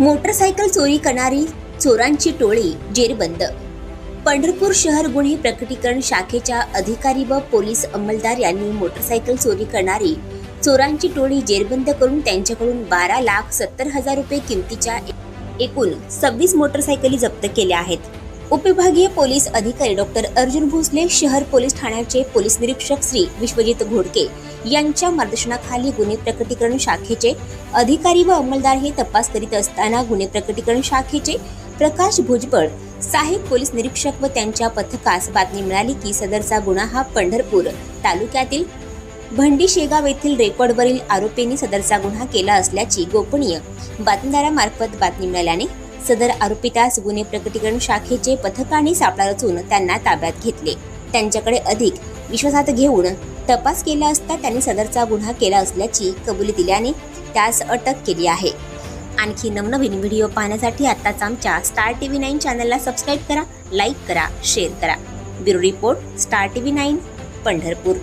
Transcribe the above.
Motorcycle चोरी करणारी चोरांची टोळी जेरबंद. पंढरपूर शहर गुन्हे प्रकटीकरण शाखेच्या अधिकारी व पोलीस अंमलदार यांनी मोटरसायकल चोरी करणारी चोरांची टोळी जेरबंद करून त्यांच्याकडून बारा लाख सत्तर हजार रुपये किमतीच्या एकूण सव्वीस मोटरसायकली जप्त केल्या आहेत. उपविभागीय पोलीस अधिकारी डॉक्टर अर्जुन भोसले शहर पोलीस ठाण्याचे पोलीस निरीक्षक श्री विश्वजित घोडके यांच्या मार्गदर्शनाखाली गुन्हे प्रकटीकरण शाखेचे अधिकारी व अंमलदार हे तपास करीत असताना गुन्हे प्रकटीकरण शाखेचे प्रकाश भुजबळ साहेब पोलीस निरीक्षक व त्यांच्या पथकास बातमी मिळाली की सदरचा गुन्हा हा पंढरपूर तालुक्यातील भंडी शेगाव येथील रेकॉर्डवरील आरोपींनी सदरचा गुन्हा केला असल्याची गोपनीय बातमीदारामार्फत बातमी मिळाल्याने सदर आरोपितास गुन्हे प्रकटीकरण शाखेचे पथकाने सापळा रचून त्यांना ताब्यात घेतले. त्यांच्याकडे अधिक विश्वासात घेऊन तपास केला असता त्यांनी सदरचा गुन्हा केला असल्याची कबुली दिल्याने त्यास अटक केली आहे. आणखी नवनवीन व्हिडिओ पाहण्यासाठी आत्ताच आमच्या स्टार टी व्ही नाईन चॅनलला सबस्क्राईब करा लाईक करा शेअर करा. Bureau report star T V nine Pandharpur.